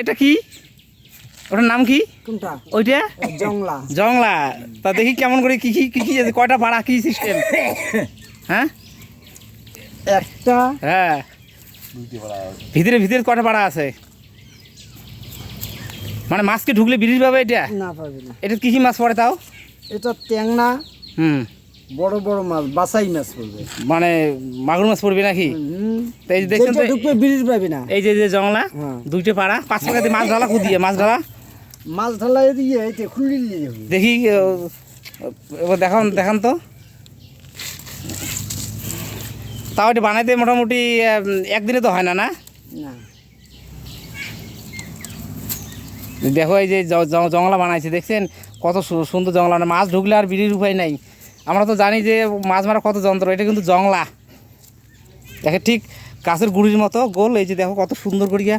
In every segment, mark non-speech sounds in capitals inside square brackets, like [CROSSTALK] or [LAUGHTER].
এটা কি? ওটার নাম কি? কোনটা? ওইটা? জংলা। জংলা। তা দেখি কেমন করে কি কি কি কি আছে কয়টা পাড়া কি সিস্টেম হ্যাঁ? একটা। হ্যাঁ। ভিতরে ভিতরে কয়টা পাড়া আছে? মানে মাছকে ঢুকলে বিরিশ পাবে এটা? না পাবে না। এটা কি কি মাছ পড়ে তাও? এটা ট্যাংনা। হুম। বড় বড় মাছ বাসাই মাছ পড়বে। মানে মাগুর মাছ পড়বে নাকি? এই যে দেখছেন তো ঢুকবে ব্রিজ পাবে না। এই যে যে জংলা হ্যাঁ। দুইটা পাড়া পাঁচ টাকা দিয়ে মাছ ঢালা মাছ ঢালা। দিয়ে দেখি এবার দেখান দেখান তো। তাও এটা বানাইতে মোটামুটি একদিনে তো হয় না না? দেখো এই যে জংলা বানাইছে দেখছেন? কত সুন্দর জংলা মানে মাছ ঢুকলে আর বিড়ির উপায় নাই। আমরা তো জানি যে মাছ মারা কত যন্ত্র এটা কিন্তু জংলা। দেখে ঠিক গাছের গুড়ির মতো গোল এই যে দেখো কত সুন্দর করিয়া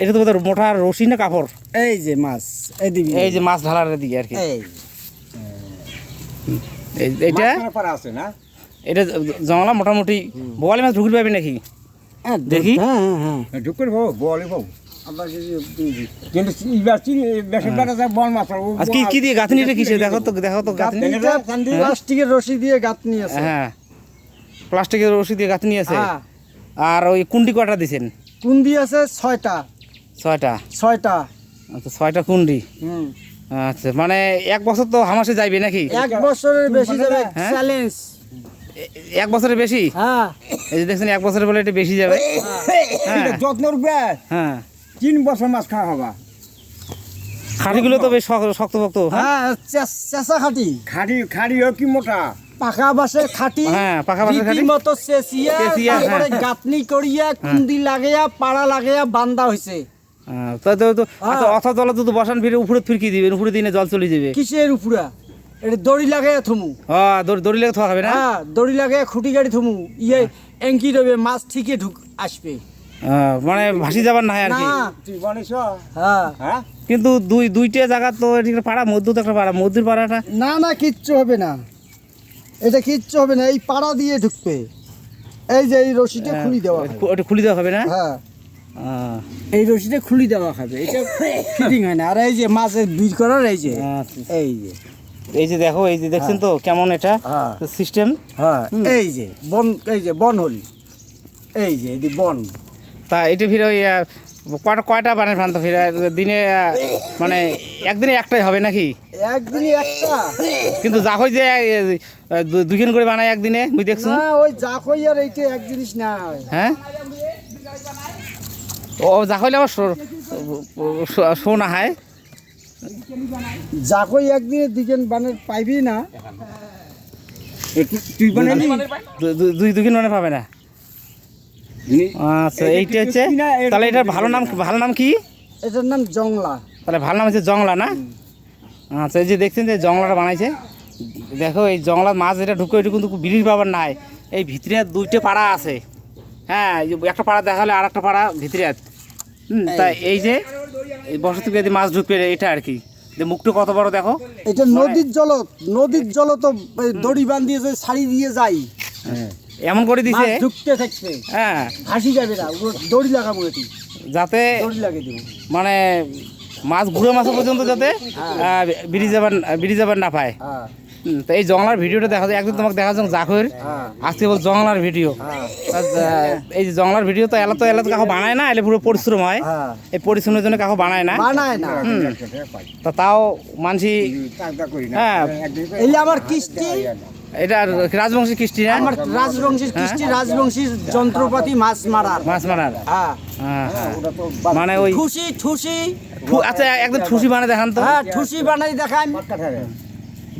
এটা তো বোধহয় মোটা রশি না কাপড়? এই যে মাছ এদিকে এই যে মাছ ঢালার দিকে আর কি। এইটা আছে না? এটা জ- মোটামুটি। বোয়ালি মাছ ঢুকতে পারবে নাকি? হ্যাঁ, দেখি। হ্যাঁ হ্যাঁ হ্যাঁ। বেড়া যায় বন মাছ কি কি দিয়ে গাঁথনিটা কিসে দেখো তো দেখো তো গাঁথনি। প্লাস্টিকের রশি দিয়ে গাঁথনি আছে। হ্যাঁ। প্লাস্টিকের রশি দিয়ে গাঁথনি আছে। হ্যাঁ। আর ওই কুন্ডি কটা দিছেন? কুন্দি আছে ছয়টা। ছয়টা? ছয়টা। আচ্ছা ছয়টা কুন্ডি? হুম। আচ্ছা মানে এক বছর তো হামাসে যাইবে নাকি? এক বছরের বেশি যাবে। হ্যাঁ? চ্যালেঞ্জ। এক বছরের বেশি? হ্যাঁ। এই যে দেখছেন এক বছরের বলে এটা বেশি যাবে। হ্যাঁ। যত্ন রূপে। হ্যাঁ। তিন বছর মাছ খাওয়া হবা। খাঁটিগুলো তো বেশ শক্ত শক্ত হ্যাঁ? চেঁচা খাটি। খাড়ি খাড়ি হোক কি মোটা। পাকা বাঁশের খাটি হ্যাঁ, পাকা বাঁশের খাটি। মতো চেঁচিয়া চেঁচিয়া, তারপরে হ্যাঁ। করিয়া কুন্দি লাগাইয়া পাড়া হ্যাঁ, তো তো আচ্ছা অথা জলে তো বসান ফিরে উপরে ফিরকি দিবেন উপরে দিনে জল চলে যাবে। কিসের উপরা? এটা দড়ি থমু। হ্যাঁ দড়ি- দড়ি থাকা হবে না? হ্যাঁ দড়ি লাগাইয়া খুঁটি গাড়ি থমু। ইয়ে এঙ্কি দেবে মাছ ঠিকই ঢুক আসবে। হ্যাঁ, মানে ভাসি যাবার হয় আর কি। হ্যাঁ। হ্যাঁ? কিন্তু দুই দুইটা জায়গা তো পাড়া মধ্য তো একটা পাড়া মধ্যের পাড়াটা না না কিচ্ছু হবে না। এটা কিচ্ছু হবে না এই পাড়া দিয়ে ঢুকবে। এই যে এই রশিটা খুলি দেওয়া হবে। ওটা- খুলে দেওয়া হবে না? হ্যাঁ। এই রশিটা খুলি দেওয়া হবে এটা ফিটিং হয় না। আর এই যে মাছের বীজ করার এই যে আচ্ছা। এই যে। এই যে দেখো এই যে দেখছেন তো কেমন এটা? হ্যাঁ। সিস্টেম হ্যাঁ এই যে বন এই যে বন হল এই যে এদি বন। তা এটা ফিরে ওই আহ, কয়টা কয়টা বানের ভ্রান্ত ফিরে? দিনে মানে একদিনে একটাই হবে নাকি? একদিনই একটা। কিন্তু যা হয় যে দুইখান করে বানায় একদিনে বুঝ দেখছ? না ওই যা কই আর এইটা এক জিনিস না। হ্যাঁ? ও যা হইলে আমার শো- শো- শোনা হয়। যা কই একদিনের দিকে বানের পাইবি না। তুই বানালি দুই দুইখান মানে পাবে না। আচ্ছা এইটা হচ্ছে তাহলে এটার ভালো নাম ভালো নাম কি? এটার নাম জংলা। তাহলে ভালো নাম হচ্ছে জংলা না? আচ্ছা এই যে দেখছেন যে জংলাটা বানাইছে। দেখো এই জংলা মাছ যেটা ঢুকে ওইটা কিন্তু বিড়ির বাবার নাই। এই ভিতরে দুইটা পাড়া আছে। হ্যাঁ একটা পাড়া দেখা হলে আর একটা পাড়া ভিতরে হুম, তা এই যে এই বসতি যদি মাছ ঢুকবে এটা আর কি। যে মুখটা কত বড় দেখো। এটা নদীর জল নদীর জল তো এই দড়ি বান্ধিয়ে যে শাড়ি দিয়ে যাই এমন করে দিছে? ঢুকতে থাকবে হ্যাঁ। হাসি যাবে না দড়ি লাগাবো এটি। যাতে দড়ি লাগিয়ে দেবো। মানে মাছ গুঁড়ো মাছ পর্যন্ত যাতে বিড়ি যাবার বিড়ি না পায়। হ্যাঁ। তো এই জংলার ভিডিওটা দেখা যায় একদিন তোমাকে দেখা যাক জাখর। হ্যাঁ। আজকে বল জংলার ভিডিও। হ্যাঁ। আচ্ছা, এই যে জংলার ভিডিও তো এলা তো এলা তো কাকু বানায় না এলে পুরো পরিশ্রম হয়। হ্যাঁ। এই পরিশ্রমের জন্য কাকু বানায় না। বানায় না। তা তাও মানসি হ্যাঁ। আমার কিস্তি এটা রাজবংশী কৃষ্টি না? আমার রাজবংশীর কিস্তি রাজবংশীর যন্ত্রপাতি মাছ মারার। মাছ মারার? হ্যাঁ। হ্যাঁ হ্যাঁ। মানে ওই ঠুসি ঠুসি। আচ্ছা একদম ঠুসি বানায় দেখান তো। হ্যাঁ ঠুসি বানাই দেখান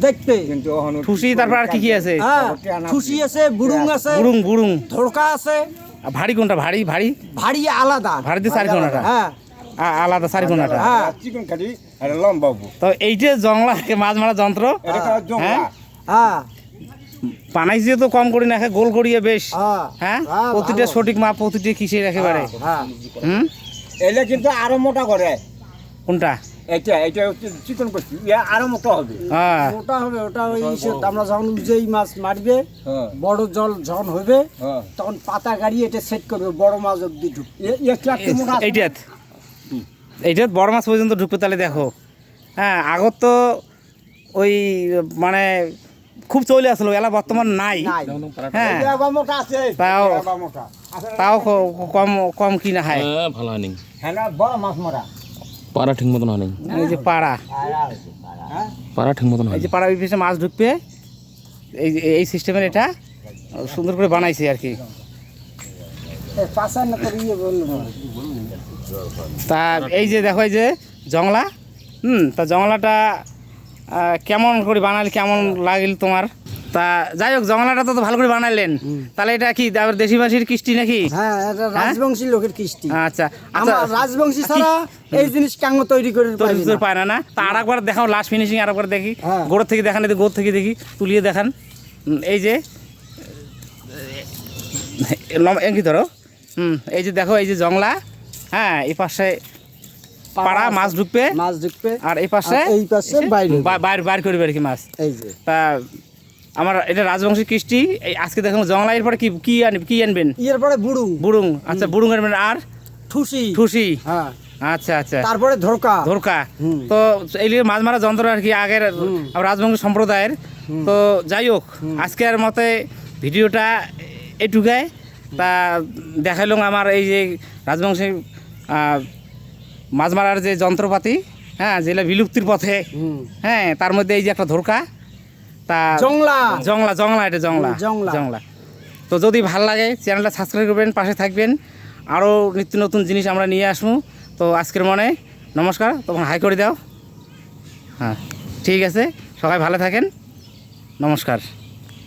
দেখতে। কিন্তু ঠুসি তারপর আর কি কি আছে? হ্যাঁ ঠুসি আছে বুড়ুং আছে বুড়ুং বুড়ুং ধোড়কা আছে। আর ভারী কোনটা? ভারী ভারী? ভারী আলাদা। ভারী চারি কোনাটা? হ্যাঁ। আলাদা চারি কোনাটা? হ্যাঁ। চিকন কাটি আর লম্বা বাবু তো এইটা জংলা মাছ মারা যন্ত্র? হ্যাঁ? হ্যাঁ বানাইছে তো কম করি না গোল করিয়ে বেশ। হ্যাঁ হ্যাঁ হ্যাঁ, প্রতিটা সঠিক মাপ প্রতিটা কিসের একেবারে। হ্যাঁ হুম? এলে কিন্তু আরও মোটা করে। কোনটা? এটা এটা হচ্ছে চিকন করছি। আরও মোটা হবে। হ্যাঁ। ওটা হবে ওটা ওই আমরা যখন যেই মাছ মারবে হ্যাঁ। বড় জল যখন হবে হ্যাঁ। তখন পাতা গাড়ি এটা সেট করবে বড় মাছ অব্দি ঢুক এ- এ একটু একটু মোটা আছে। এইটাত। এইটা বড় মাছ পর্যন্ত ঢুকবে তাহলে দেখো। হ্যাঁ আগত তো ওই মানে খুব চলে আসলো এলা বর্তমান নাই। হ্যাঁ। তাও-? তাও কম কম কিনা হয়। হ্যাঁ ভালো হয়নি। হ্যাঁ না, বড় পাড়া ঠিক মতন হয়নি। এই যে পাড়া। হ্যাঁ? পাড়া ঠিক মতন এই যে পাড়া বিশেষে মাছ ঢুকবে। এই যে- এই সিস্টেমের এটা সুন্দর করে বানাইছে আর কি। ইয়ে তা এই যে দেখো এই যে জংলা। হুম তা জংলাটা কেমন করে বানালে কেমন লাগিল তোমার? তা যাই হোক জংলাটা তো ভালো করে বানাইলেন। তাহলে এটা কি দেশি মাসির কিস্তি নাকি? হ্যাঁ এটা রাজবংশী লোকের কৃষ্টি। আচ্ছা আচ্ছা। আমার রাজবংশী ছাড়া [LAUGHS] এই জিনিস কাঙ্গ তৈরি করে তোর। পায় না না? তা আর একবার দেখাও লাস্ট ফিনিশিং আর একবার দেখি। হ্যাঁ। গোড় থেকে দেখান এই গোড় থেকে দেখি তুলিয়ে দেখান। এই যে এঁকি ধরো? হুম এই যে দেখো এই যে জংলা। হ্যাঁ এই পাশে পাড়া মাছ ঢুকবে। মাছ ঢুকবে। আর এই পাশে এই পাশে বাইরে বা- বাইর বাইর করবে আর কি মাছ। এই যে। তা আমার এটা রাজবংশী কৃষ্টি। এই আজকে দেখুন জংলা এরপরে কি কি আনবে কি আনবেন? ইয়ের পরে বুড়ুং। বুড়ুং। আচ্ছা বুড়ুং আনবেন। আর? ঠুসি। ঠুসি। হ্যাঁ। আচ্ছা আচ্ছা। তারপরে ধরকা। ধরকা। তো এই মাছ মারা যন্ত্র আর কি আগের রাজবংশ সম্প্রদায়ের। তো যাই হোক আজকের মতে ভিডিওটা এটুকায় তা দেখাইলাম আমার এই যে রাজবংশী আহ, মাছ মারার যে যন্ত্রপাতি হ্যাঁ যেগুলো বিলুপ্তির পথে হ্যাঁ তার মধ্যে এই যে একটা ধরকা তা জংলা। জংলা জংলা এটা জংলা জংলা। জংলা। তো যদি ভালো লাগে চ্যানেলটা সাবস্ক্রাইব করবেন পাশে থাকবেন। আরও নিত্য নতুন জিনিস আমরা নিয়ে আসব। তো আজকের মনে নমস্কার তখন হাই করে দাও। হ্যাঁ ঠিক আছে সবাই ভালো থাকেন। নমস্কার।